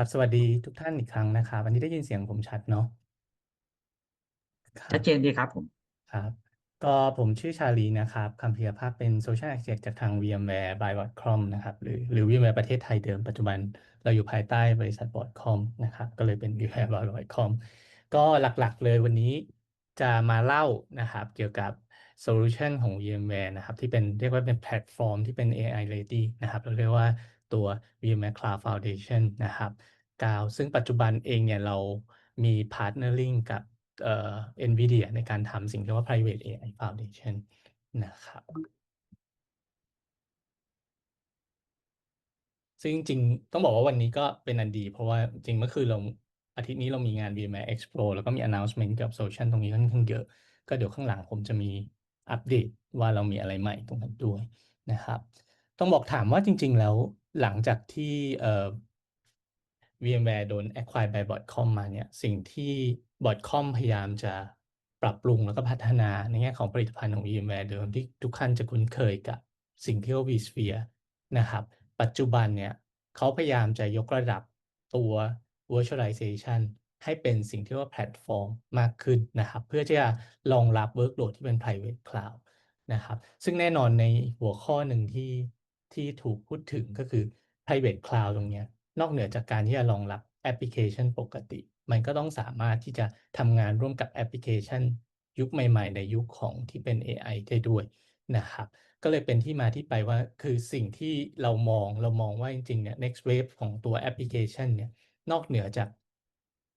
ครับสวัสดีทุกท่านอีกครั้งนะครับวันนี้ได้ยินเสียงผมชัดเนาะครัชัดบเจนดีครับผม ครับ ก็ผมชื่อชาลีนะครับคำพีรภาพเป็น Social Architect จากทาง VMware by Broadcom นะครับหรือหรือ VMware ประเทศไทยเดิมปัจจุบันเราอยู่ภายใต้บริษัท Broadcom นะครับก็เลยเป็น VMware by Broadcom ก็หลักๆเลยวันนี้จะมาเล่านะครับเกี่ยวกับโซลูชันของ VMware นะครับที่เป็นเรียกว่าเป็นแพลตฟอร์มที่เป็น AI ready นะครับเราเรียกว่าตัว VMware Cloud Foundation นะครับ กาวซึ่งปัจจุบันเองเนี่ยเรามีพาร์ทเนอร์ลิงกับเอ่อ NVIDIA ในการทำสิ่งที่เรียกว่า private AI foundation นะครับ ซึ่งจริงๆ ต้องบอกว่าวันนี้ก็เป็นอันดี เพราะว่าจริงเมื่อคืนเราอาทิตย์นี้เรามีงาน VMware Expo แล้วก็มี announcement กับโซลูชันตรงนี้ค่อนข้างเยอะ ก็เดี๋ยวข้างหลังผมจะมีอัปเดตว่าเรามีอะไรใหม่ตรงนั้นด้วยนะครับ ต้องบอกถามว่าจริง ๆ แล้วหลังจากที่ VMware โดน acquire by Broadcom มาเนี่ยสิ่งที่ Broadcom พยายามจะปรับปรุงแล้วก็พัฒนาในแง่ของผลิตภัณฑ์ของ VMware เดิมที่ทุกท่านจะคุ้นเคยกับสิ่งที่เรียกว่า vSphere นะครับ ปัจจุบันเนี่ยเขาพยายามจะยกระดับตัว virtualization ให้เป็นสิ่งที่ว่าแพลตฟอร์มมากขึ้นนะครับ เพื่อที่จะรองรับ workload ที่เป็น private cloud นะครับ ซึ่งแน่นอนในหัวข้อหนึ่งที่ที่ถูกพูดถึงก็คือ private cloud ตรงเนี้ย นอกเหนือจากการที่จะรองรับแอปพลิเคชันปกติ มันก็ต้องสามารถที่จะทำงานร่วมกับแอปพลิเคชัน ยุคใหม่ ๆ ในยุคของที่เป็น AI ได้ด้วยนะครับ ก็เลยเป็นที่มาที่ไปว่าคือสิ่งที่เรามองเรามองว่าจริงๆเนี่ย next wave ของตัวแอปพลิเคชันเนี่ยนอกเหนือจาก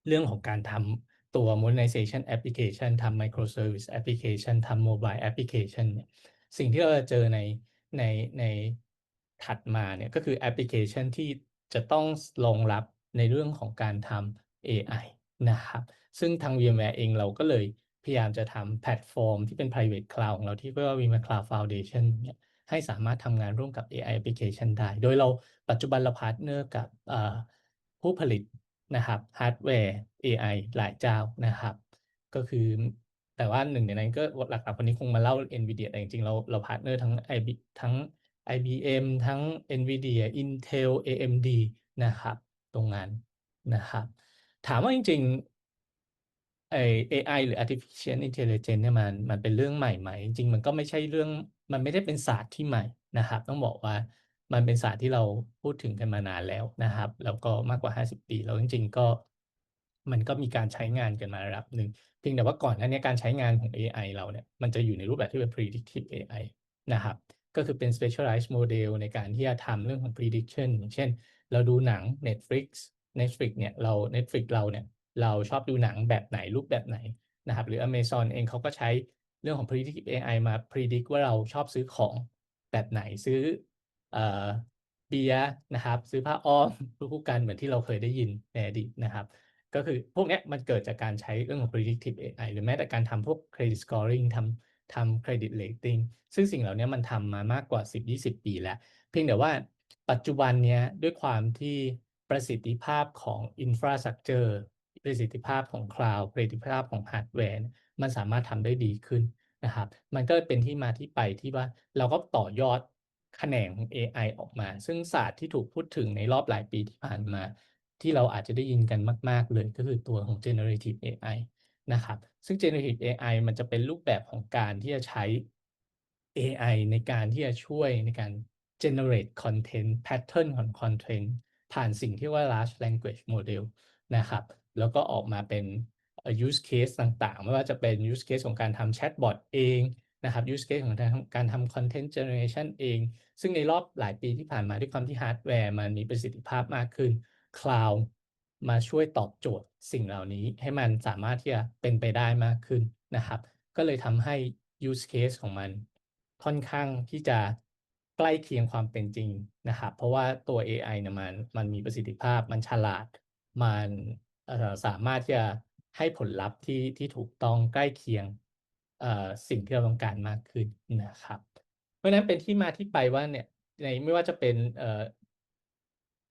เรื่องของการทำตัว modernization application ทำ microservice application ทำ mobile application เนี่ยสิ่งที่เราจะเจอในในในถัดมาเนี่ยก็คือแอปพลิเคชันที่ จะต้องรองรับในเรื่องของการทำ AI นะครับ ซึ่งทาง VMware เองเราก็เลยพยายามจะทำแพลตฟอร์มที่เป็น private cloud ของเราที่เรียกว่า VMware Cloud Foundation เนี่ยให้สามารถทำงานร่วมกับ AI application ได้ โดยเราปัจจุบันเราพาร์ทเนอร์กับผู้ผลิตนะครับฮาร์ดแวร์ AI หลายเจ้านะครับ ก็คือแต่ว่าหนึ่งในนั้นก็หลักๆวันนี้คงมาเล่า NVIDIA แต่จริงๆเราเราพาร์ทเนอร์ทั้ง IB ทั้ง IBM ทั้ง NVIDIA Intel AMD นะครับ ตรงนั้นนะครับ ถามว่าจริงๆไอ AI หรือ artificial intelligence เนี่ยมันมันเป็นเรื่องใหม่ไหม จริงมันก็ไม่ใช่เรื่องมันไม่ได้เป็นศาสตร์ที่ใหม่นะครับ ต้องบอกว่ามันเป็นศาสตร์ที่เราพูดถึงกันมานานแล้วนะครับ แล้วก็มากกว่า 50 ปี แล้วจริง ๆ ก็มันก็มีการใช้งานกันมาระดับหนึ่งเพียงแต่ว่าก่อนหน้านี้การใช้งานของ AI เราเนี่ยมันจะอยู่ในรูปแบบที่เป็น predictive AI นะครับ ก็คือเป็น specialized model ในการที่จะทำเรื่องของ prediction เช่น เราดูหนัง Netflix Netflix เนี่ยเรา Netflix เราเนี่ยเราชอบดูหนังแบบไหนรูปแบบไหนนะครับ หรือ Amazon เองเขาก็ใช้เรื่องของ predictive AI มา predict ว่าเราชอบซื้อของแบบไหนซื้อเอ่อเบียร์นะครับ ซื้อผ้าอ้อมคู่กันเหมือนที่เราเคยได้ยินในอดีตนะครับ ก็คือพวกนี้มันเกิดจากการใช้เรื่องของ predictive AI หรือแม้แต่การทำพวก credit scoring ทำ ทำ credit rating ซึ่งสิ่งเหล่านี้มันทำมามากกว่า 10-20 ปีแล้ว เพียงแต่ว่าปัจจุบันเนี้ยด้วยความที่ประสิทธิภาพของ infrastructure ประสิทธิภาพของ cloud ประสิทธิภาพของ hardware มันสามารถทำได้ดีขึ้นนะครับ มันก็เป็นที่มาที่ไปที่ว่าเราก็ต่อยอดแขนงของ AI ออกมา ซึ่งศาสตร์ที่ถูกพูดถึงในรอบหลายปีที่ผ่านมา ที่เราอาจจะได้ยินกันมาก ๆ เลยก็คือตัวของ generative AI นะครับ ซึ่ง generative AI มันจะเป็นรูปแบบของการที่จะใช้ AI ในการที่จะช่วยในการ generate content pattern ของ content ผ่านสิ่งที่ว่า large language model นะครับ แล้วก็ออกมาเป็น use case ต่างๆ ไม่ว่าจะเป็น use case ของการทำแชทบอทเองนะครับ use case ของการทำ content generation เอง ซึ่งในรอบหลายปีที่ผ่านมาด้วยความที่ฮาร์ดแวร์มันมีประสิทธิภาพมากขึ้น cloud มาช่วยตอบโจทย์สิ่งเหล่านี้ให้มันสามารถที่จะเป็นไปได้มากขึ้นนะครับ ก็เลยทำให้ use case ของมันค่อนข้างที่จะใกล้เคียงความเป็นจริงนะครับ เพราะว่าตัว AI เนี่ยมันมันมีประสิทธิภาพมันฉลาด มันสามารถที่จะให้ผลลัพธ์ที่ที่ถูกต้องใกล้เคียงสิ่งที่เราต้องการมากขึ้นนะครับ เพราะฉะนั้นเป็นที่มาที่ไปว่าเนี่ยในไม่ว่าจะเป็น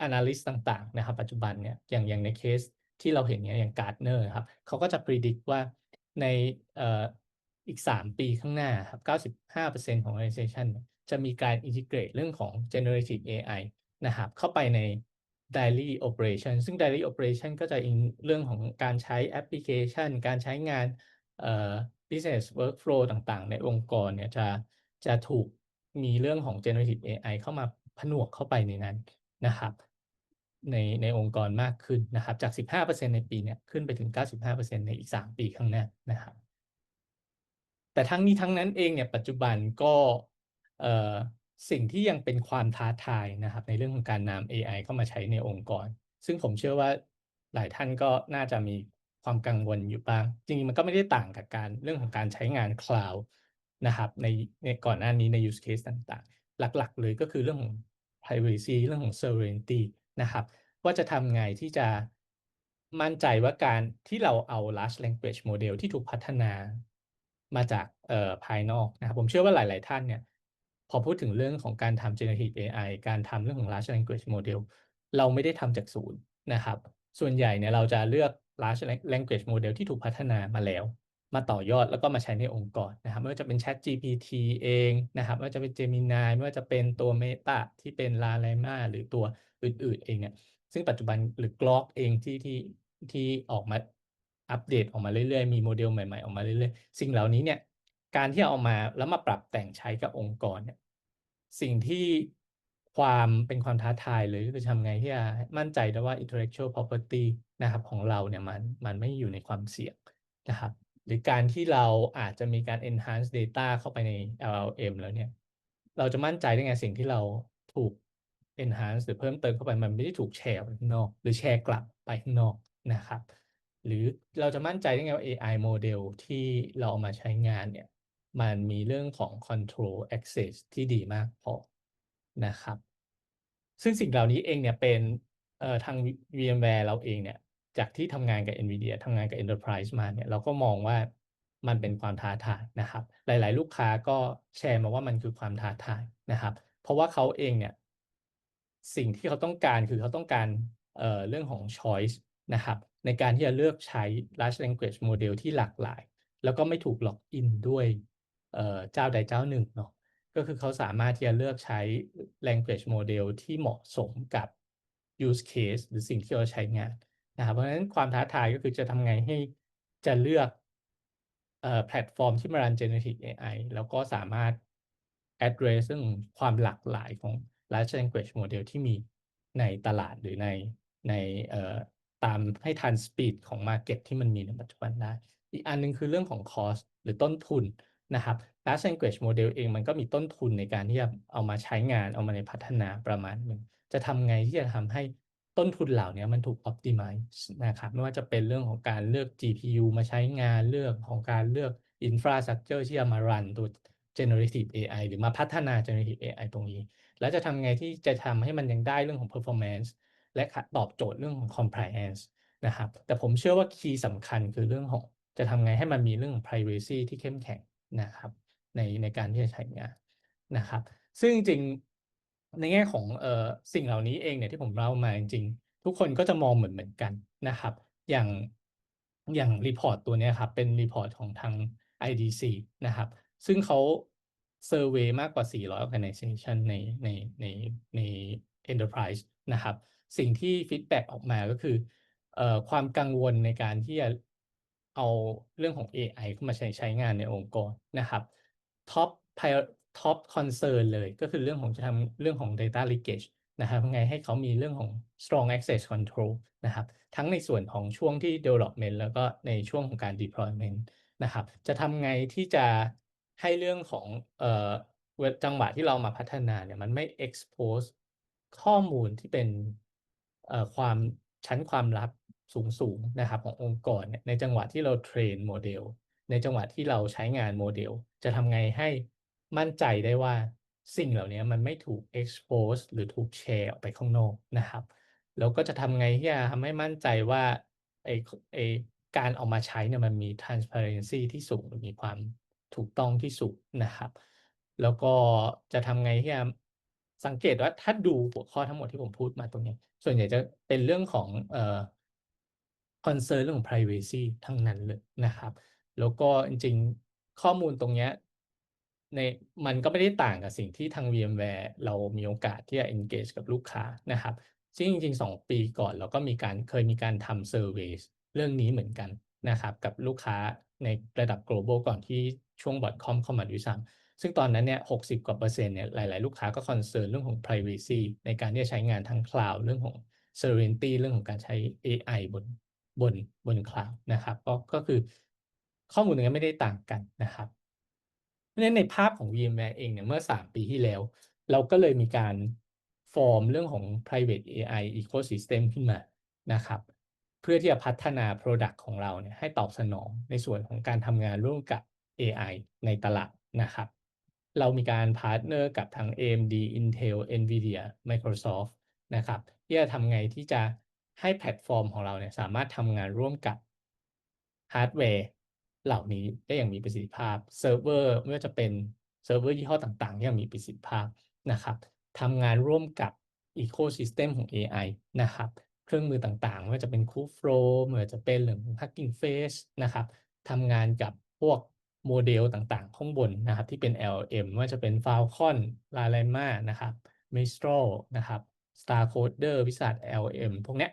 analyst ต่างๆนะครับปัจจุบันเนี่ยอย่างอย่างในเคสที่เราเห็นเนี่ยอย่าง Gartner ครับเขาก็จะ predict ว่าในเอ่ออีก 3 ปีข้างหน้าครับ95%ของ organization จะมีการ integrate เรื่องของ generative AI นะครับเข้าไปใน daily operation ซึ่ง daily operation ก็จะอิงเรื่องของการใช้แอปพลิเคชัน การใช้งานเอ่อ business workflow ต่างๆ ในองค์กรเนี่ยจะจะถูกมีเรื่องของ generative AI เข้ามาผนวกเข้าไปในนั้นนะครับ ในในองค์กรมากขึ้นนะครับ จาก 15%ในปีเนี้ยขึ้นไปถึง 95%ในอีก 3 ปีข้างหน้านะครับ แต่ทั้งนี้ทั้งนั้นเองเนี่ยปัจจุบันก็เอ่อสิ่งที่ยังเป็นความท้าทายนะครับ ในเรื่องของการนำ AI เข้ามาใช้ในองค์กร ซึ่งผมเชื่อว่าหลายท่านก็น่าจะมีความกังวลอยู่บ้าง จริงๆ มันก็ไม่ได้ต่างกับการเรื่องของการใช้งาน Cloud นะครับในในก่อนหน้านี้ใน use case ต่างๆ หลักๆ เลยก็คือเรื่องของ privacy เรื่องของ sovereignty นะครับ ว่าจะทำไงที่จะมั่นใจว่าการที่เราเอา large language model ที่ถูกพัฒนามาจากเอ่อภายนอกนะครับ ผมเชื่อว่าหลาย ๆ ท่านเนี่ยพอพูดถึงเรื่องของการทำ generative AI การทำเรื่องของ large language model เราไม่ได้ทำจากศูนย์นะครับ ส่วนใหญ่เนี่ยเราจะเลือก large language model ที่ถูกพัฒนามาแล้ว มาต่อยอดแล้วก็มาใช้ในองค์กรนะครับไม่ว่าจะเป็น Chat GPT เองนะครับไม่ว่าจะเป็น Gemini ไม่ว่าจะเป็นตัว Meta ที่เป็น Llama หรือตัวอื่นๆเองเนี่ยซึ่งปัจจุบันหรือ Grok เองที่ที่ที่ออกมาอัปเดตออกมาเรื่อยๆ มีโมเดลใหม่ๆ ออกมาเรื่อยๆ สิ่งเหล่านี้เนี่ยการที่เอามาแล้วมาปรับแต่งใช้กับองค์กรเนี่ยสิ่งที่ความเป็นความท้าทายเลยก็คือทำไงที่จะมั่นใจได้ว่า intellectual property นะครับของเราเนี่ยมันมันไม่อยู่ในความเสี่ยงนะครับ หรือการที่เราอาจจะมีการ enhance data เข้าไปใน LLM แล้วเนี่ย เราจะมั่นใจได้ไงสิ่งที่เราถูก enhance หรือเพิ่มเติมเข้าไปมันไม่ได้ถูกแชร์ไปข้างนอก หรือแชร์กลับไปข้างนอกนะครับ หรือเราจะมั่นใจได้ไงว่า AI โมเดลที่เราเอามาใช้งานเนี่ย มันมีเรื่องของ control access ที่ดีมากพอนะครับ ซึ่งสิ่งเหล่านี้เองเนี่ยเป็นเอ่อทาง VMware เราเองเนี่ย จากที่ทำงานกับ NVIDIA ทำงานกับ Enterprise มาเนี่ยเราก็มองว่ามันเป็นความท้าทายนะครับ หลาย ๆ ลูกค้าก็แชร์มาว่ามันคือความท้าทายนะครับ เพราะว่าเขาเองเนี่ยสิ่งที่เขาต้องการคือเขาต้องการเอ่อเรื่องของ choice นะครับในการที่จะเลือกใช้ large language model ที่หลากหลาย แล้วก็ไม่ถูกล็อกอินด้วยเอ่อเจ้าใดเจ้าหนึ่งเนาะก็คือเขาสามารถที่จะเลือกใช้ language model ที่เหมาะสมกับ use case หรือสิ่งที่เราใช้งาน นะครับเพราะฉะนั้นความท้าทายก็คือจะทำไงให้จะเลือกเอ่อแพลตฟอร์มที่มารัน generative AI แล้วก็สามารถ address เรื่องความหลากหลายของ large language model ที่มีในตลาดหรือในในเอ่อตามให้ทันสปีดของ Market ที่มันมีในปัจจุบันได้ อีกอันหนึ่งคือเรื่องของ cost หรือต้นทุนนะครับ large language model เองมันก็มีต้นทุนในการที่จะเอามาใช้งานเอามาในพัฒนาประมาณหนึ่งจะทำไงที่จะทำให้ ต้นทุนเหล่านี้มันถูก optimize นะครับไม่ว่าจะเป็นเรื่องของการเลือก GPU มาใช้งานเรื่องของการเลือก infrastructure ที่จะมารันตัว generative AI หรือมาพัฒนา generative AI ตรงนี้ แล้วจะทำไงที่จะทำให้มันยังได้เรื่องของ performance และตอบโจทย์เรื่องของ compliance นะครับ แต่ผมเชื่อว่าคีย์สำคัญคือเรื่องของ จะทำไงให้มันมีเรื่องของ privacy ที่เข้มแข็งนะครับในในการที่จะใช้งานนะครับ ซึ่งจริง ในแง่ของเอ่อสิ่งเหล่านี้เองเนี่ยที่ผมเล่ามาจริงๆ ทุกคนก็จะมองเหมือนเหมือนกันนะครับ อย่างอย่างรีพอร์ตตัวนี้ครับเป็นรีพอร์ตของทาง IDC นะครับ ซึ่งเขาเซอร์เวยมากกว่า 400 organization ในในในใน enterprise นะครับ สิ่งที่ฟีดแบ็กออกมาก็คือเอ่อความกังวลในการที่จะเอาเรื่องของ AI เข้ามาใช้ใช้งานในองค์กรนะครับท็อป ท็อปคอนเซิร์นเลย ก็คือเรื่องของจะทำเรื่องของ data leakage นะครับไงให้เขามีเรื่องของ strong access control นะครับ ทั้งในส่วนของช่วงที่ development แล้วก็ในช่วงของการ deployment นะครับ จะทำไงที่จะให้เรื่องของเอ่อจังหวะที่เรามาพัฒนาเนี่ยมันไม่ expose ข้อมูลที่เป็นเอ่อความชั้นความลับสูงๆนะครับขององค์กรเนี่ยในจังหวะที่เราเทรนโมเดลในจังหวะที่เราใช้งานโมเดล จะทำไงให้ มั่นใจได้ว่าสิ่งเหล่านี้มันไม่ถูก expose หรือถูกแชร์ออกไปข้างนอกนะครับ แล้วก็จะทำไงที่จะทำให้มั่นใจว่าไอ้ไอ้การออกมาใช้เนี่ยมันมี transparency ที่สูงหรือมีความถูกต้องที่สูงนะครับ แล้วก็จะทำไงที่จะสังเกตว่าถ้าดูหัวข้อทั้งหมดที่ผมพูดมาตรงนี้ ส่วนใหญ่จะเป็นเรื่องของเอ่อ concern เรื่องของ privacy ทั้งนั้นเลยนะครับ แล้วก็จริงๆ ข้อมูลตรงเนี้ย ในมันก็ไม่ได้ต่างกับสิ่งที่ทาง VMware เรามีโอกาสที่จะ engage กับลูกค้านะครับ ซึ่งจริงๆ 2 ปีก่อนเราก็มีการเคยมีการทำเซอร์เวย์เรื่องนี้เหมือนกันนะครับกับลูกค้าในระดับ global ก่อนที่ช่วง .com เข้ามาด้วยซ้ำซึ่งตอนนั้นเนี่ย60กว่าเปอร์เซ็นต์เนี่ยหลาย ๆ ลูกค้าก็ concern เรื่องของ privacy ในการที่จะใช้งานทั้ง cloud เรื่องของ sovereignty เรื่องของการใช้ AI บนบนบน cloud นะครับก็ก็คือข้อมูลตรงนี้ไม่ได้ต่างกันนะครับ นั้นในภาพของ VMware เองเนี่ยเมื่อ 3 ปีที่แล้ว เราก็เลยมีการฟอร์มเรื่องของ private AI ecosystem ขึ้นมานะครับ เพื่อที่จะพัฒนา Product ของเราเนี่ยให้ตอบสนองในส่วนของการทำงานร่วมกับ AI ในตลาดนะครับ เรามีการพาร์ทเนอร์กับทาง AMD Intel NVIDIA Microsoft นะครับที่จะทำไงที่จะให้แพลตฟอร์มของเราเนี่ยสามารถทำงานร่วมกับฮาร์ดแวร์ เหล่านี้ได้อย่างมีประสิทธิภาพเซิร์ฟเวอร์ไม่ว่าจะเป็นเซิร์ฟเวอร์ยี่ห้อต่างๆที่ยังมีประสิทธิภาพนะครับทำงานร่วมกับอีโคซิสเต็มของ AI นะครับ เครื่องมือต่างๆไม่ว่าจะเป็น Kubeflow ไม่ว่าจะเป็นเรื่องของ Hugging Face นะครับทำงานกับพวกโมเดลต่างๆ ข้างบนนะครับ ที่เป็น LLM ไม่ว่าจะเป็น Falcon Llama นะครับ Mistral นะครับ Starcoder Wizard LLM พวกเนี้ย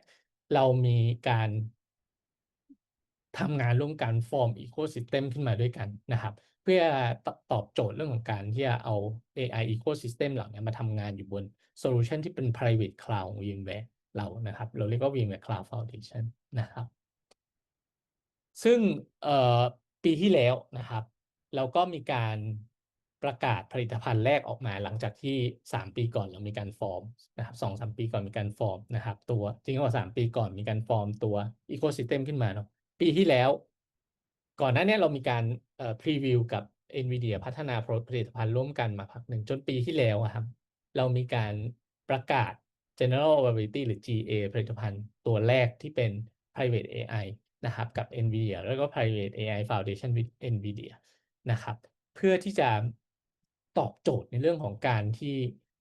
เรามีการ ทำงานร่วมกันฟอร์มอีโคซิสเต็มขึ้นมาด้วยกันนะครับ เพื่อตอบโจทย์เรื่องของการที่จะเอา AI ecosystem เหล่านี้มาทำงานอยู่บนโซลูชันที่เป็น private cloud ของ VMware เรานะครับ เราเรียกว่า VMware Cloud Foundation นะครับ ซึ่งปีที่แล้วนะครับ เราก็มีการประกาศผลิตภัณฑ์แรกออกมาหลังจากที่ 3 ปีก่อนเรามีการฟอร์มนะครับสองสามปีก่อนมีการฟอร์มนะครับ ตัวจริงๆว่า3ปีก่อนมีการฟอร์มตัวอีโคซิสเต็มขึ้นมาเนาะ ปีที่แล้ว ก่อนหน้านี้เรามีการพรีวิวกับ NVIDIA พัฒนาผลิตภัณฑ์ร่วมกันมาพักหนึ่งจนปีที่แล้วครับ เรามีการประกาศ General Availability หรือ GA ผลิตภัณฑ์ตัวแรกที่เป็น Private AI นะครับกับ NVIDIA แล้วก็ Private AI Foundation with NVIDIA นะครับ เพื่อที่จะตอบโจทย์ในเรื่องของการที่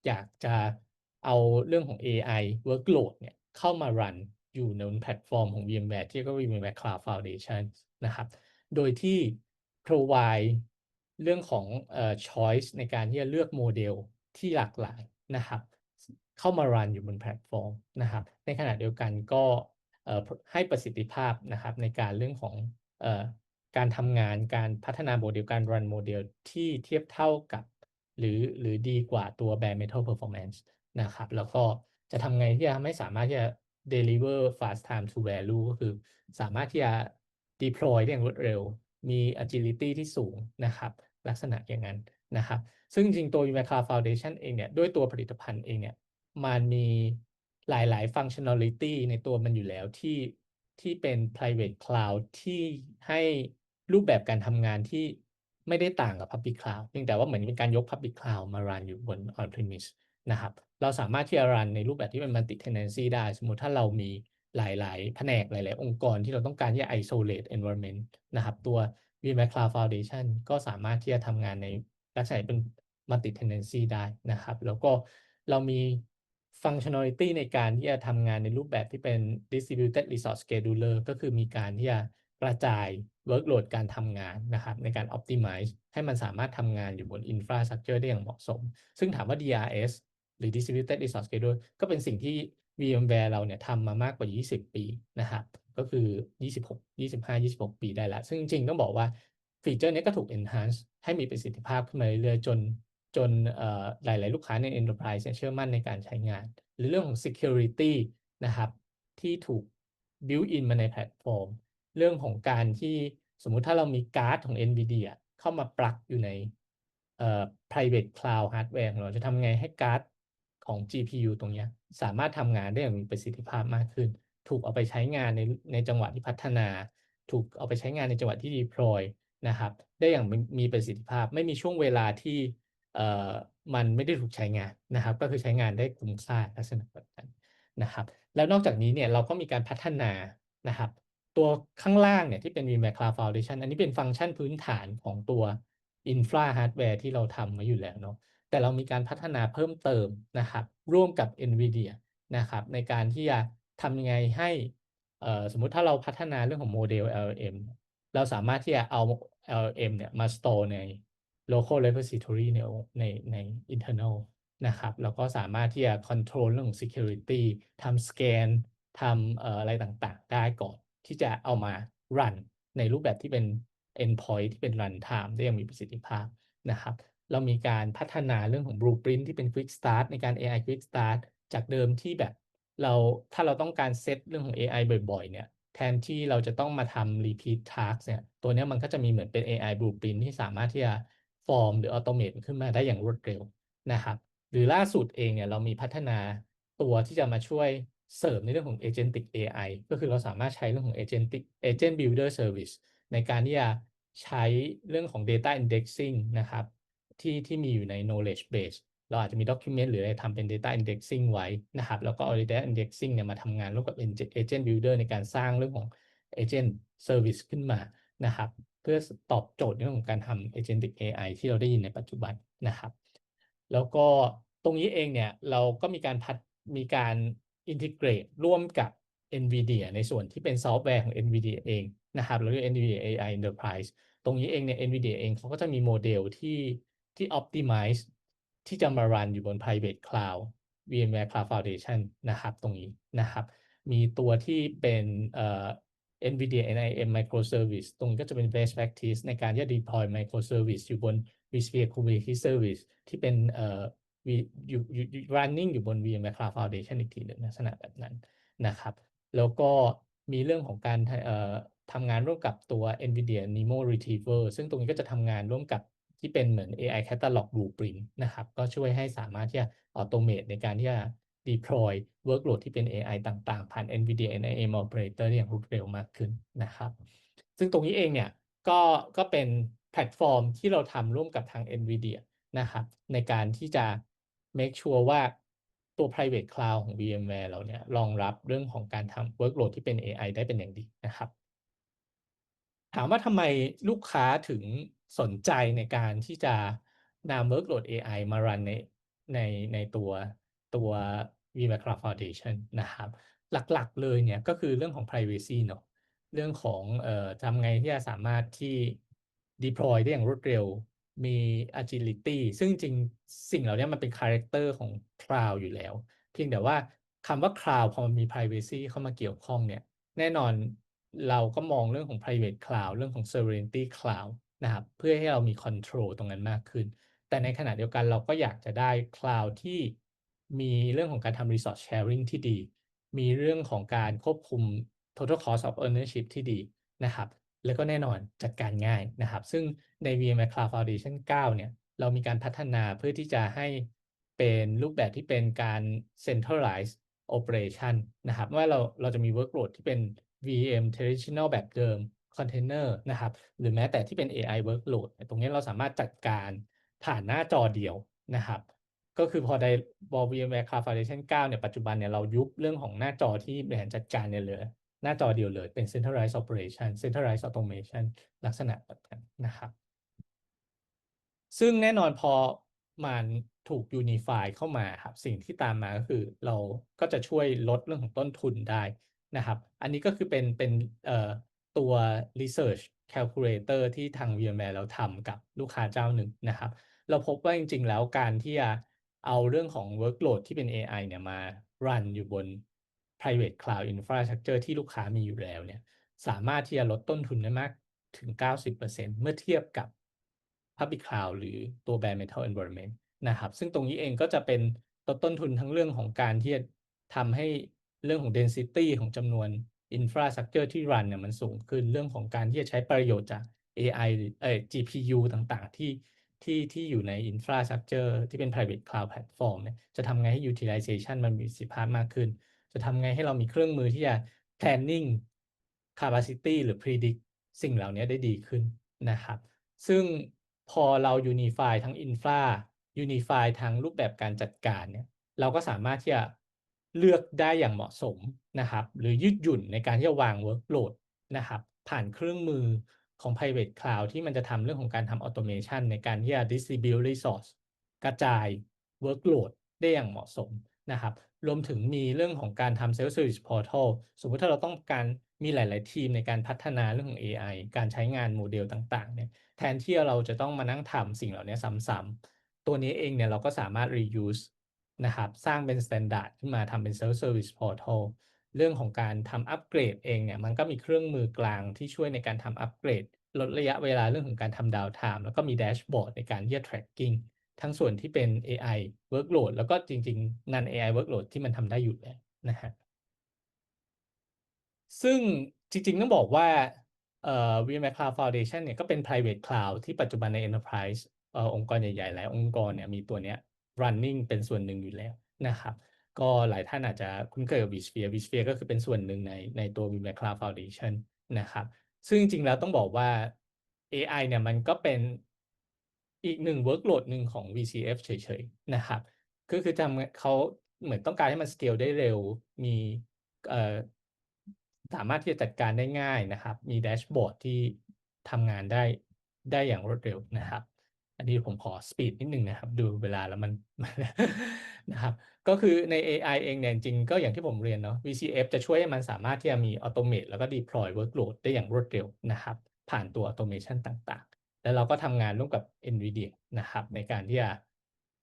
อยากจะเอาเรื่องของ AI workload เนี่ยเข้ามารัน อยู่ในแพลตฟอร์มของ VMware ที่กว่า VMware Cloud Foundation นะครับ โดยที่ provide เรื่องของเอ่อ choice ในการที่จะเลือกโมเดลที่หลากหลายนะครับ เข้ามารันอยู่บนแพลตฟอร์มนะครับ ในขณะเดียวกันก็เอ่อให้ประสิทธิภาพนะครับในการเรื่องของเอ่อการทำงานการพัฒนาโมเดลการรันโมเดลที่เทียบเท่ากับ หรือหรือดีกว่าตัว bare metal performance นะครับ แล้วก็จะทำไงที่จะไม่สามารถที่จะ deliver fast time to value ก็คือสามารถที่จะ deploy ได้อย่างรวดเร็ว มี agility ที่สูงนะครับ ลักษณะอย่างนั้นนะครับ ซึ่งจริงตัว v i m a c l a Foundation เองเนี่ย ด้วยตัวผลิตภัณฑ์เองเนี่ย มันมีหลาย ๆ functionality ในตัวมันอยู่แล้วที่ที่เป็น private cloud ที่ให้รูปแบบการทำงานที่ไม่ได้ต่างกับ Public Cloud เพียงแต่ว่าเหมือนเป็นการยก Public Cloud มารันอยู่บน on premise นะครับ เราสามารถที่จะรันในรูปแบบที่เป็น multi tenancy ได้ สมมติถ้าเรามีหลาย ๆ แผนกหลาย ๆ องค์กรที่เราต้องการที่จะ isolate environment นะครับ ตัว VMware Cloud Foundation ก็สามารถที่จะทำงานในลักษณะเป็น multi tenancy ได้นะครับ แล้วก็เรามี functionality ในการที่จะทำงานในรูปแบบที่เป็น distributed resource scheduler ก็คือมีการที่จะกระจาย workload การทำงานนะครับ ในการ optimize ให้มันสามารถทำงานอยู่บน infrastructure ได้อย่างเหมาะสม ซึ่งถามว่า DRS หรือ distributed resource scheduler ก็เป็นสิ่งที่ VMware เราเนี่ยทำมามากกว่า 20 ปีนะครับ ก็คือ 26 25 26 ปีได้ล้วซึ่งจริงๆ ต้องบอกว่าฟีเจอร์นี้ก็ถูก enhance ให้มีประสิทธิภาพขึ้นมาเรื่อยๆ จนจนหลายๆ ลูกค้าใน enterprise เชื่อมั่นในการใช้งาน หรือเรื่องของ security นะครับที่ถูก build in มาในแพลตฟอร์ม เรื่องของการที่สมมุติถ้าเรามีการ์ดของ NVIDIA เข้ามาปลักอยู่ใน private cloud hardware ของเราจะทำไงให้การ์ด ของ GPU ตรงนี้สามารถทำงานได้อย่างมีประสิทธิภาพมากขึ้น ถูกเอาไปใช้งานในในจังหวะที่พัฒนา ถูกเอาไปใช้งานในจังหวะที่ deploy นะครับ ได้อย่างมีประสิทธิภาพ ไม่มีช่วงเวลาที่เอ่อมันไม่ได้ถูกใช้งานนะครับ ก็คือใช้งานได้คุ้มค่าลักษณะแบบนั้นนะครับ แล้วนอกจากนี้เนี่ยเราก็มีการพัฒนานะครับ ตัวข้างล่างเนี่ยที่เป็น VMware Cloud Foundation อันนี้เป็นฟังก์ชันพื้นฐานของตัว Infra Hardware ที่เราทำไว้อยู่แล้วเนาะ แต่เรามีการพัฒนาเพิ่มเติมนะครับ ร่วมกับ NVIDIA นะครับ ในการที่จะทำยังไงให้สมมุติถ้าเราพัฒนาเรื่องของโมเดล LLM เราสามารถที่จะเอา LLM เนี่ยมา store ใน local repository ในในใน internal นะครับ แล้วก็สามารถที่จะคอนโทรลเรื่องของ security ทำสแกนทำเอ่ออะไรต่างๆ ได้ก่อน ที่จะเอามา run ในรูปแบบที่เป็น endpoint ที่เป็น run time ได้อย่างมีประสิทธิภาพนะครับ เรามีการพัฒนาเรื่องของ blueprint ที่เป็น quick start ในการ AI quick start จากเดิมที่แบบเราถ้าเราต้องการเซตเรื่องของ AI บ่อยๆ เนี่ยแทนที่เราจะต้องมาทำ repeat task เนี่ยตัวนี้มันก็จะมีเหมือนเป็น AI blueprint ที่สามารถที่จะ form หรือ automate ขึ้นมาได้อย่างรวดเร็วนะครับ หรือล่าสุดเองเนี่ยเรามีพัฒนาตัวที่จะมาช่วยเสริมในเรื่องของ agentic AI ก็คือเราสามารถใช้เรื่องของ agentic agent builder service ในการที่จะใช้เรื่องของ data indexing นะครับ ที่ที่มีอยู่ใน knowledge base เราอาจจะมี document หรืออะไรทำเป็น data indexing ไว้นะครับแล้วก็เอา data indexing เนี่ยมาทำงานร่วมกับ agent builder ในการสร้างเรื่องของ agent service ขึ้นมานะครับเพื่อตอบโจทย์เรื่องของการทำ agentic AI ที่เราได้ยินในปัจจุบันนะครับ แล้วก็ตรงนี้เองเนี่ยเราก็มีการพัฒมีการอินทิเกรตร่วมกับ NVIDIA ในส่วนที่เป็นซอฟต์แวร์ของ NVIDIA เองนะครับเราเรียก NVIDIA AI Enterprise ตรงนี้เองเนี่ย NVIDIA เองเขาก็จะมีโมเดลที่ ที่ optimize ที่จะมา run อยู่บน private cloud VMware Cloud Foundation นะครับ ตรงนี้นะครับ มีตัวที่เป็นเอ่อ NVIDIA NIM Microservice ตรงนี้ก็จะเป็น best practice ในการที่จะ deploy microservice อยู่บน vSphere Kubernetes Service ที่เป็นเอ่ออยู่อยู่ running อยู่บน VMware Cloud Foundation อีกทีหนึ่งลักษณะแบบนั้นนะครับ แล้วก็มีเรื่องของการเอ่อทำงานร่วมกับตัว NVIDIA NeMo Retriever ซึ่งตรงนี้ก็จะทำงานร่วมกับ ที่เป็นเหมือน AI Catalog Blueprint นะครับ ก็ช่วยให้สามารถที่จะ automate ในการที่จะ deploy workload ที่เป็น AI ต่างๆ ผ่าน NVIDIA NIM Operator ได้อย่างรวดเร็วมากขึ้นนะครับ ซึ่งตรงนี้เองเนี่ยก็ก็เป็นแพลตฟอร์มที่เราทำร่วมกับทาง NVIDIA นะครับ ในการที่จะ make sure ว่าตัว private cloud ของ VMware เราเนี่ยรองรับเรื่องของการทำ workload ที่เป็น AI ได้เป็นอย่างดีนะครับ ถามว่าทำไมลูกค้าถึง สนใจในการที่จะนำ workload AI มารันในในในตัวตัว VMware Cloud Foundation นะครับ หลักๆเลยเนี่ยก็คือเรื่องของ privacy เนาะเรื่องของเอ่อทำไงที่จะสามารถที่ deploy ได้อย่างรวดเร็วมี agility ซึ่งจริงสิ่งเหล่านี้มันเป็น character ของ cloud อยู่แล้ว เพียงแต่ว่าคำว่า cloud พอมันมี privacy เข้ามาเกี่ยวข้องเนี่ย แน่นอนเราก็มองเรื่องของ private cloud เรื่องของ sovereignty cloud นะครับ เพื่อให้เรามี control ตรงนั้นมากขึ้น แต่ในขณะเดียวกันเราก็อยากจะได้ cloud ที่มีเรื่องของการทำ resource sharing ที่ดี มีเรื่องของการควบคุม total cost of ownership ที่ดีนะครับ แล้วก็แน่นอนจัดการง่ายนะครับ ซึ่งใน VMware Cloud Foundation 9 เนี่ย เรามีการพัฒนาเพื่อที่จะให้เป็นรูปแบบที่เป็นการ centralize operation นะครับ ว่าเราเราจะมี workload ที่เป็น VM traditional แบบเดิม container นะครับ หรือแม้แต่ที่เป็น AI workload ตรงนี้เราสามารถจัดการผ่านหน้าจอเดียวนะครับ ก็คือพอได้บอ VMware Cloud Foundation 9เนี่ยปัจจุบันเนี่ยเรายุบเรื่องของหน้าจอที่บริหารจัดการเนี่ยเหลือ หน้าจอเดียวเลยเป็น centralized operation centralized automation ลักษณะแบบนั้นนะครับ ซึ่งแน่นอนพอมันถูก unify เข้ามาครับสิ่งที่ตามมาก็คือเราก็จะช่วยลดเรื่องของต้นทุนได้นะครับ อันนี้ก็คือเป็นเป็นเอ่อ ตัว research calculator ที่ทาง VMware เราทำกับลูกค้าเจ้าหนึ่งนะครับ เราพบว่าจริง ๆ แล้วการที่จะเอาเรื่องของ workload ที่เป็น AI เนี่ยมา run อยู่บน private cloud infrastructure ที่ลูกค้ามีอยู่แล้วเนี่ยสามารถที่จะลดต้นทุนได้มากถึง 90%เมื่อเทียบกับ Public Cloud หรือตัว Bare Metal Environment นะครับ ซึ่งตรงนี้เองก็จะเป็นลดต้นทุนทั้งเรื่องของการที่จะทำให้เรื่องของ density ของจำนวน infrastructure ที่ run เนี่ยมันสูงขึ้นเรื่องของการที่จะใช้ประโยชน์จาก AI เอ่อ GPU ต่างๆ ที่ที่ที่อยู่ใน infrastructure ที่เป็น private cloud platform เนี่ยจะทำไงให้ utilization มันมีประสิทธิภาพมากขึ้น จะทำไงให้เรามีเครื่องมือที่จะ planning capacity หรือ predict สิ่งเหล่านี้ได้ดีขึ้นนะครับ ซึ่งพอเรา unify ทั้ง infra unify ทั้งรูปแบบการจัดการเนี่ยเราก็สามารถที่จะ เลือกได้อย่างเหมาะสมนะครับ หรือยืดหยุ่นในการที่จะวาง workload นะครับ ผ่านเครื่องมือของ private cloud ที่มันจะทำเรื่องของการทำ automation ในการที่จะ distribute resource กระจาย workload ได้อย่างเหมาะสมนะครับ รวมถึงมีเรื่องของการทำ self service portal สมมติถ้าเราต้องการมีหลาย ๆ ทีมในการพัฒนาเรื่องของ AI การใช้งานโมเดลต่าง ๆ เนี่ย แทนที่เราจะต้องมานั่งทำสิ่งเหล่านี้ซ้ำๆ ตัวนี้เองเนี่ยเราก็สามารถ reuse นะครับ สร้างเป็น standard ขึ้นมาทำเป็น self service portal เรื่องของการทำอัปเกรดเองเนี่ยมันก็มีเครื่องมือกลางที่ช่วยในการทำอัปเกรด ลดระยะเวลาเรื่องของการทำดาวไทม์แล้วก็มีแดชบอร์ดในการที่จะ tracking ทั้งส่วนที่เป็น AI workload แล้วก็จริงๆ non AI workload ที่มันทำได้อยู่แล้วนะฮะซึ่งจริงๆต้องบอกว่าเอ่อ VMware Cloud Foundation เนี่ยก็เป็น private cloud ที่ปัจจุบันใน enterprise เอ่อองค์กรใหญ่ๆหลายองค์กรเนี่ยมีตัวเนี้ย running เป็นส่วนหนึ่งอยู่แล้วนะครับ ก็หลายท่านอาจจะคุ้นเคยกับ vSphere vSphere ก็คือเป็นส่วนหนึ่งในในตัว VMware Cloud Foundation นะครับ ซึ่งจริงๆแล้วต้องบอกว่า AI เนี่ยมันก็เป็นอีกหนึ่ง workload หนึ่งของ VCF เฉยๆนะครับก็คือทำเขาเหมือนต้องการให้มัน scale ได้เร็ว มีเอ่อสามารถที่จะจัดการได้ง่ายนะครับ มีแดชบอร์ดที่ทำงานได้ได้อย่างรวดเร็วนะครับ อันนี้ผมขอสปีดนิดนึงนะครับ ดูเวลาแล้วมันนะครับ ก็คือใน AI เองเนี่ยจริงก็อย่างที่ผมเรียนเนาะ VCF จะช่วยให้มันสามารถที่จะมี automate แล้วก็ deploy workload ได้อย่างรวดเร็วนะครับ ผ่านตัว automation ต่างๆ แล้วเราก็ทำงานร่วมกับ NVIDIA นะครับ ในการที่จะ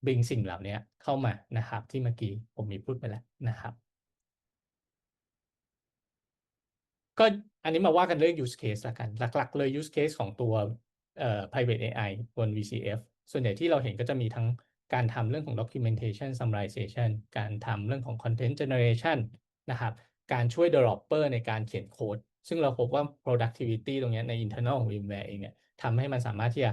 bring สิ่งเหล่านี้เข้ามานะครับ ที่เมื่อกี้ผมมีพูดไปแล้วนะครับ ก็อันนี้มาว่ากันเรื่อง use case ละกัน หลัก ๆ เลย use case ของตัว เอ่อ private AI บน VCF ส่วนใหญ่ที่เราเห็นก็จะมีทั้งการทำเรื่องของ documentation summarization การทำเรื่องของ content generation นะครับ การช่วย developer ในการเขียนโค้ด ซึ่งเราพบว่า productivity ตรงนี้ใน internal ของ VMware เองเนี่ยทำให้มันสามารถที่จะ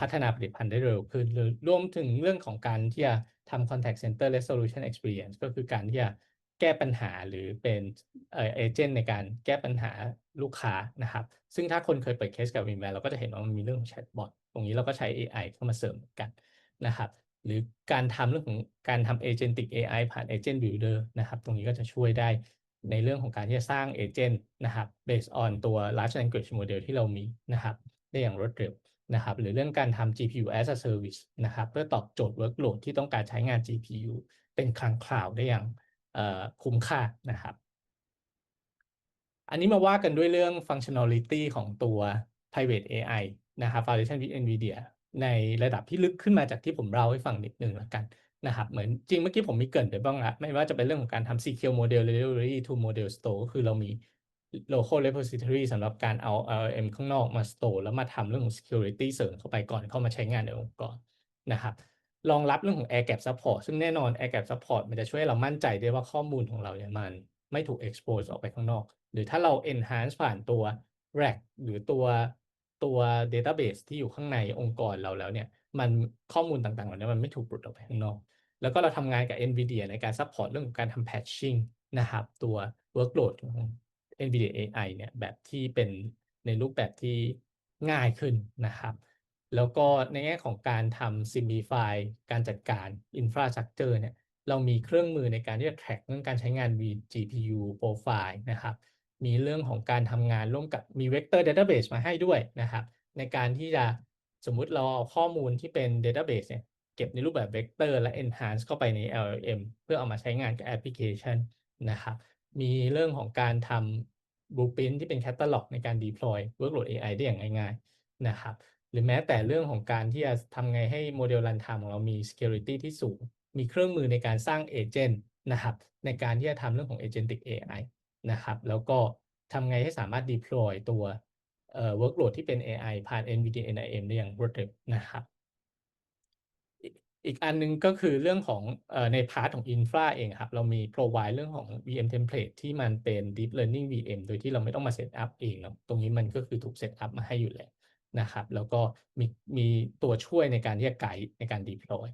พัฒนาผลิตภัณฑ์ได้เร็วขึ้นหรือรวมถึงเรื่องของการที่จะทำ contact center resolution experience ก็คือการที่จะแก้ปัญหาหรือเป็นเอ่อเอเจนต์ในการแก้ปัญหา ลูกค้านะครับ ซึ่งถ้าคนเคยเปิดเคสกับ VMware เราก็จะเห็นว่ามันมีเรื่องของแชทบอทตรงนี้เราก็ใช้ AI เข้ามาเสริมกันนะครับหรือการทำเรื่องของการทำ agentic AI ผ่าน agent builder นะครับ ตรงนี้ก็จะช่วยได้ในเรื่องของการที่จะสร้างเอเจนต์นะครับ based on ตัว large language model ที่เรามีนะครับ ได้อย่างรวดเร็วนะครับ หรือเรื่องการทำ GPU as a service นะครับ เพื่อตอบโจทย์ workload ที่ต้องการใช้งาน GPU เป็นคลังคลาวได้อย่างคุ้มค่านะครับ อันนี้มาว่ากันด้วยเรื่อง functionality ของตัว private AI นะครับ Foundation with NVIDIA ในระดับที่ลึกขึ้นมาจากที่ผมเล่าให้ฟังนิดนึงแล้วกันนะครับ เหมือนจริงเมื่อกี้ผมมีเกินไปบ้างละไม่ว่าจะเป็นเรื่องของการทำ CQ model library to model store ก็คือเรามี local repository สำหรับการเอา LLM ข้างนอกมา store แล้วมาทำเรื่องของ security เสริมเข้าไปก่อนเข้ามาใช้งานในองค์กรนะครับรองรับเรื่องของ air gap support ซึ่งแน่นอน air gap support มันจะช่วยเรามั่นใจได้ว่าข้อมูลของเราเนี่ยมันไม่ถูก expose ออกไปข้างนอก หรือถ้าเรา enhance ผ่านตัว rack หรือตัวตัว database ที่อยู่ข้างในองค์กรเราแล้วเนี่ย มันข้อมูลต่างๆเหล่านี้มันไม่ถูกปลดออกไปข้างนอก แล้วก็เราทำงานกับ NVIDIA ในการ support เรื่องของการทำ patching นะครับ ตัว workload ของ NVIDIA AI เนี่ยแบบที่เป็นในรูปแบบที่ง่ายขึ้นนะครับ แล้วก็ในแง่ของการทำ simplify การจัดการ infrastructure เนี่ยเรามีเครื่องมือในการที่จะ track เรื่องการใช้งาน vGPU profile นะครับ มีเรื่องของการทำงานร่วมกับมี vector database มาให้ด้วยนะครับ ในการที่จะสมมุติเราเอาข้อมูลที่เป็น database เนี่ยเก็บในรูปแบบ vector และ enhance เข้าไปใน LLM เพื่อเอามาใช้งานกับแอปพลิเคชันนะครับ มีเรื่องของการทำ blueprint ที่เป็น catalog ในการ deploy workload AI ได้อย่างง่ายๆนะครับ หรือแม้แต่เรื่องของการที่จะทำไงให้โมเดล runtime ของเรามี security ที่สูง มีเครื่องมือในการสร้างเอเจนต์นะครับ ในการที่จะทำเรื่องของ agentic AI นะครับ แล้วก็ทำไงให้สามารถ deploy ตัวเอ่อ workload ที่เป็น AI ผ่าน NVIDIA NIM ได้อย่างรวดเร็วนะครับอีกอันนึงก็คือเรื่องของในพาร์ทของ infra เองครับ เรามี provide เรื่องของ VM template ที่มันเป็น deep learning VM โดยที่เราไม่ต้องมา set up เองเนาะตรงนี้มันก็คือถูก set up มาให้อยู่แล้วนะครับ แล้วก็มีมีตัวช่วยในการที่จะไกด์ในการ deploy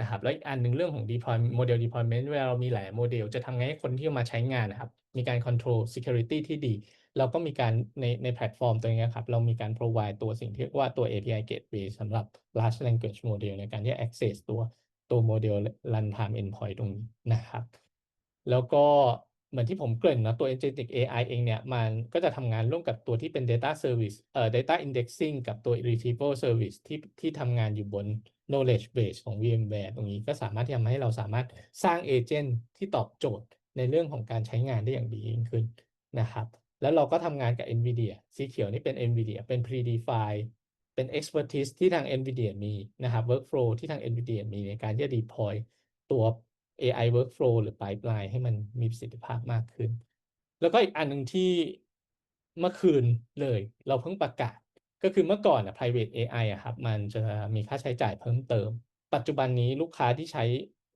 นะครับแล้วอีกอันหนึ่งเรื่องของ deploy โมเดล deployment เวลาเรามีหลายโมเดลจะทำไงให้คนที่มาใช้งานนะครับ มีการ control security ที่ดี เราก็มีการในในแพลตฟอร์มตัวนี้ครับ เรามีการ provide ตัวสิ่งที่เรียกว่าตัว API gateway สำหรับ large language model ในการที่ access ตัวตัวโมเดล runtime endpoint ตรงนี้นะครับ แล้วก็ เหมือนที่ผมเกริ่นนะตัว agentic AI เองเนี่ย มันก็จะทำงานร่วมกับตัวที่เป็น data service เอ่อ data indexing กับตัว retrieval service ที่ที่ทำงานอยู่บน knowledge base ของ VMware ตรงนี้ก็สามารถที่ทำให้เราสามารถสร้างเอเจนต์ที่ตอบโจทย์ในเรื่องของการใช้งานได้อย่างดียิ่งขึ้นนะครับ แล้วเราก็ทำงานกับ NVIDIA สีเขียวนี่เป็น NVIDIA เป็น predefined เป็น expertise ที่ทาง NVIDIA มีนะครับ workflow ที่ทาง NVIDIA มีในการที่จะ deploy ตัว AI workflow หรือ pipeline ให้มันมีประสิทธิภาพมากขึ้น แล้วก็อีกอันหนึ่งที่เมื่อคืนเลย เราเพิ่งประกาศ ก็คือเมื่อก่อนอะ private AI อะครับ มันจะมีค่าใช้จ่ายเพิ่มเติม ปัจจุบันนี้ลูกค้าที่ใช้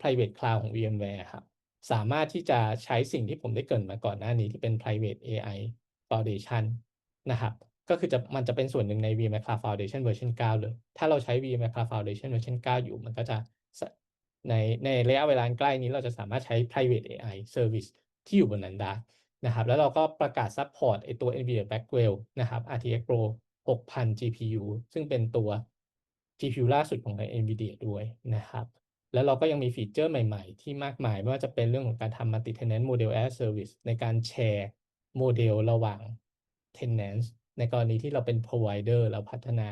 private cloud ของ VMware อะครับ สามารถที่จะใช้สิ่งที่ผมได้เกริ่นมาก่อนหน้านี้ที่เป็น private AI foundation นะครับ ก็คือจะมันจะเป็นส่วนหนึ่งใน VMware Cloud Foundation เวอร์ชัน9เลย ถ้าเราใช้ VMware Cloud Foundation เวอร์ชัน9อยู่ มันก็จะ ในในระยะเวลาใกล้นี้เราจะสามารถใช้ private AI service ที่อยู่บนนั้นได้นะครับ แล้วเราก็ประกาศซัปพอร์ตไอ้ตัว NVIDIA Blackwell นะครับ RTX Pro 6000 GPU ซึ่งเป็นตัว GPU ล่าสุดของทาง NVIDIA ด้วยนะครับ แล้วเราก็ยังมีฟีเจอร์ใหม่ๆ ที่มากมาย ไม่ว่าจะเป็นเรื่องของการทำ Multi Tenant Model as Service ในการแชร์โมเดลระหว่าง Tenants ในกรณีที่เราเป็น Provider เราพัฒนา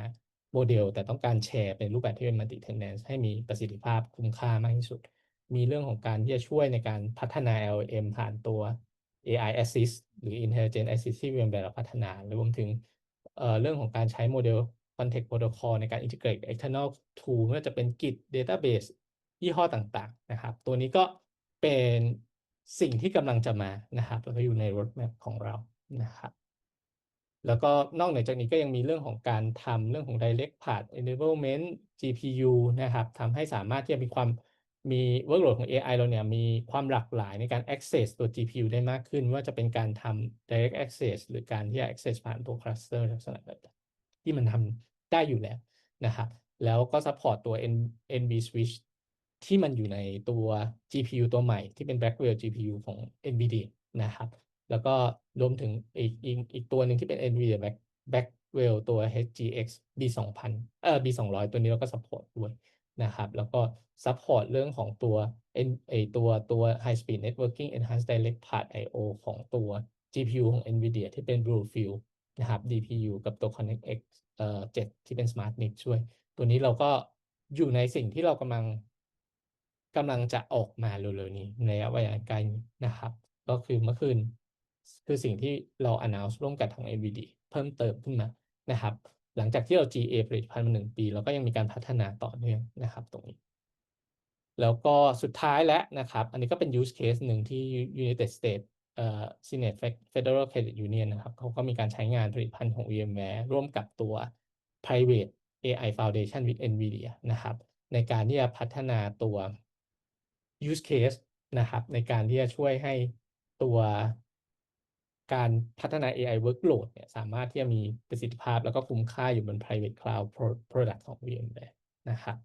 โมเดล แต่ต้องการแชร์เป็นรูปแบบที่เป็น Multi Tenant ให้มีประสิทธิภาพคุ้มค่ามากที่สุด มีเรื่องของการที่จะช่วยในการพัฒนา LLM ผ่านตัว AI Assist หรือ Intelligent Assist ที่ VMware เราพัฒนารวมถึงเเรื่องของการใช้โมเดล Context Protocol ในการ integrate external tool ไม่ว่าจะเป็น Git Database ยี่ห้อต่างๆนะครับ ตัวนี้ก็เป็นสิ่งที่กำลังจะมานะครับแล้วก็อยู่ใน roadmap ของเรานะครับ แล้วก็นอกเหนือจากนี้ก็ยังมีเรื่องของการทำเรื่องของ Direct Path Enablement GPU นะครับทำให้สามารถที่จะมีความมี workload ของ AI เราเนี่ยมีความหลากหลายในการ access ตัว GPU ได้มากขึ้น ว่าจะเป็นการทำ Direct Access หรือการที่จะ access ผ่านตัว Cluster ลักษณะแบบนั้ที่มันทำได้อยู่แล้วนะครับ แล้วก็ซัปพอร์ตตัว N NVSwitch ที่มันอยู่ในตัว GPU ตัวใหม่ที่เป็น Blackwell GPU ของ NVIDIA นะครับ แล้วก็รวมถึงอีกอีกอีกตัวหนึ่งที่เป็น NVIDIA Back Blackwell ตัว HGX B2000 เอ่อ B200 ตัวนี้เราก็ซัปพอร์ตด้วยนะครับ แล้วก็ซัปพอร์ตเรื่องของตัว N ไอตัวตัว High Speed Networking Enhanced Direct Path I/O ของตัว GPU ของ NVIDIA ที่เป็น Bluefield นะครับ DPU กับตัว ConnectX เอ่อ7ที่เป็น SmartNIC ช่วย ตัวนี้เราก็อยู่ในสิ่งที่เรากำลังกำลังจะออกมาเร็วๆนี้ในระยะเวลาอันใกล้นะครับ ก็คือเมื่อคืน คือสิ่งที่เรา announce ร่วมกับทาง NVD เพิ่มเติมขึ้นมานะครับ หลังจากที่เรา GA ผลิตภัณฑ์มา1ปีเราก็ยังมีการพัฒนาต่อเนื่องนะครับตรงนี้ แล้วก็สุดท้ายแล้วนะครับ อันนี้ก็เป็น use case หนึ่งที่ United States เอ่อ Senate Federal Credit Union นะครับเขาก็มีการใช้งานผลิตภัณฑ์ของ VMware ร่วมกับตัว Private AI Foundation with NVIDIA นะครับ ในการที่จะพัฒนาตัว use case นะครับ ในการที่จะช่วยให้ตัว การพัฒนา AI workload เนี่ยสามารถที่จะมีประสิทธิภาพแล้วก็คุ้มค่าอยู่บน Private Cloud Pro Product ของ VMware นะครับ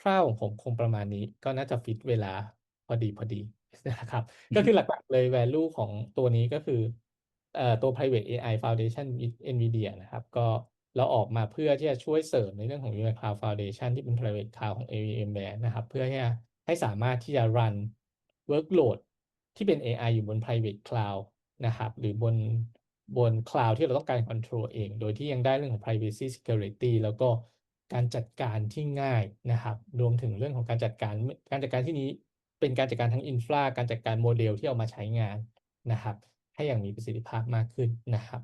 คร่าวๆของผมคงประมาณนี้ก็น่าจะฟิตเวลาพอดีๆนะครับ ก็คือหลักๆเลย value ของตัวนี้ก็คือเอ่อตัว Private AI Foundation with NVIDIA นะครับ ก็เราออกมาเพื่อที่จะช่วยเสริมในเรื่องของ VMware Cloud Foundation ที่เป็น Private Cloud ของ VMware นะครับ เพื่อที่จะให้สามารถที่จะรัน workload ที่เป็น AI อยู่บน Private Cloud นะครับหรือบนบน cloud ที่เราต้องการคอนโทรลเอง โดยที่ยังได้เรื่องของ privacy security แล้วก็การจัดการที่ง่ายนะครับ รวมถึงเรื่องของการจัดการการจัดการที่นี้เป็นการจัดการทั้ง Infra การจัดการโมเดลที่เอามาใช้งานนะครับ ให้อย่างมีประสิทธิภาพมากขึ้นนะครับ